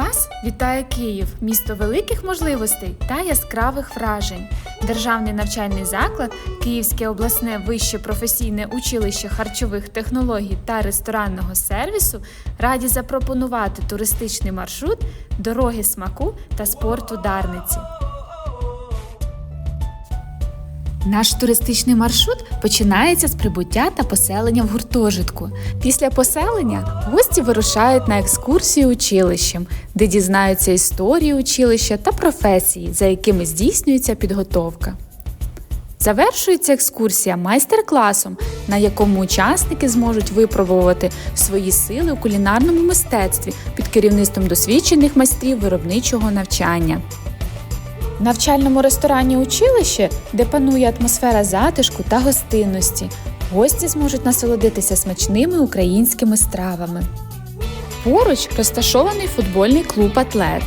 Вас вітає Київ, місто великих можливостей та яскравих вражень. Державний навчальний заклад, Київське обласне вище професійне училище харчових технологій та ресторанного сервісу раді запропонувати туристичний маршрут дороги смаку та спорту Дарниці. Наш туристичний маршрут починається з прибуття та поселення в гуртожитку. Після поселення гості вирушають на екскурсію училищем, де дізнаються історію училища та професії, за якими здійснюється підготовка. Завершується екскурсія майстер-класом, на якому учасники зможуть випробувати свої сили у кулінарному мистецтві під керівництвом досвідчених майстрів виробничого навчання. В навчальному ресторані училище, де панує атмосфера затишку та гостинності, гості зможуть насолодитися смачними українськими стравами. Поруч розташований футбольний клуб Атлет.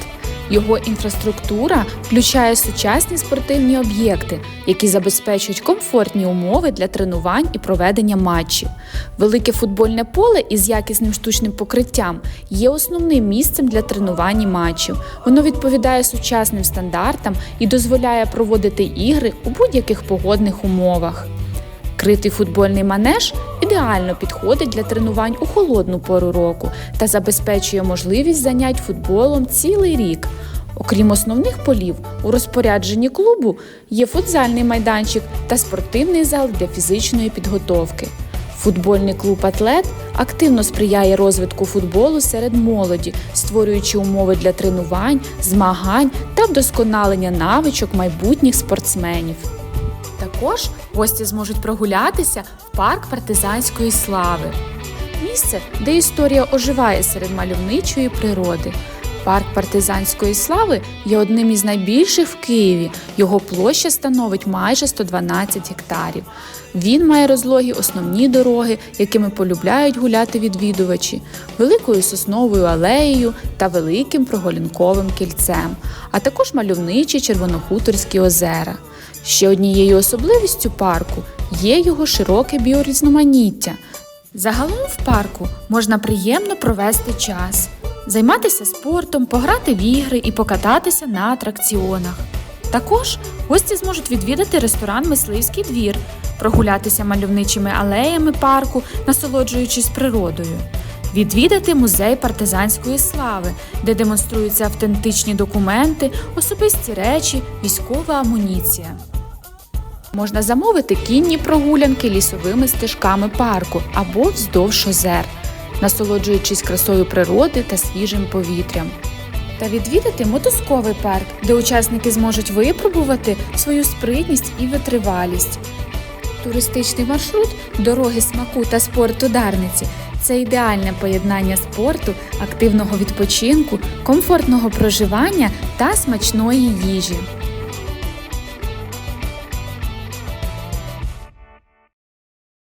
Його інфраструктура включає сучасні спортивні об'єкти, які забезпечують комфортні умови для тренувань і проведення матчів. Велике футбольне поле із якісним штучним покриттям є основним місцем для тренувань і матчів. Воно відповідає сучасним стандартам і дозволяє проводити ігри у будь-яких погодних умовах. Критий футбольний манеж ідеально підходить для тренувань у холодну пору року та забезпечує можливість занять футболом цілий рік. Окрім основних полів, у розпорядженні клубу є футзальний майданчик та спортивний зал для фізичної підготовки. Футбольний клуб Атлет активно сприяє розвитку футболу серед молоді, створюючи умови для тренувань, змагань та вдосконалення навичок майбутніх спортсменів. Також гості зможуть прогулятися в парк партизанської слави. Місце, де історія оживає серед мальовничої природи. Парк партизанської слави є одним із найбільших в Києві. Його площа становить майже 112 гектарів. Він має розлогі основні дороги, якими полюбляють гуляти відвідувачі, великою сосновою алеєю та великим прогулянковим кільцем, а також мальовничі червонохуторські озера. Ще однією особливістю парку є його широке біорізноманіття. Загалом в парку можна приємно провести час, займатися спортом, пограти в ігри і покататися на атракціонах. Також гості зможуть відвідати ресторан Мисливський двір, прогулятися мальовничими алеями парку, насолоджуючись природою, відвідати музей партизанської слави, де демонструються автентичні документи, особисті речі, військова амуніція. Можна замовити кінні прогулянки лісовими стежками парку або вздовж озер, насолоджуючись красою природи та свіжим повітрям. Та відвідати мотузковий парк, де учасники зможуть випробувати свою спритність і витривалість. Туристичний маршрут дороги смаку та спорту Дарниці це ідеальне поєднання спорту, активного відпочинку, комфортного проживання та смачної їжі.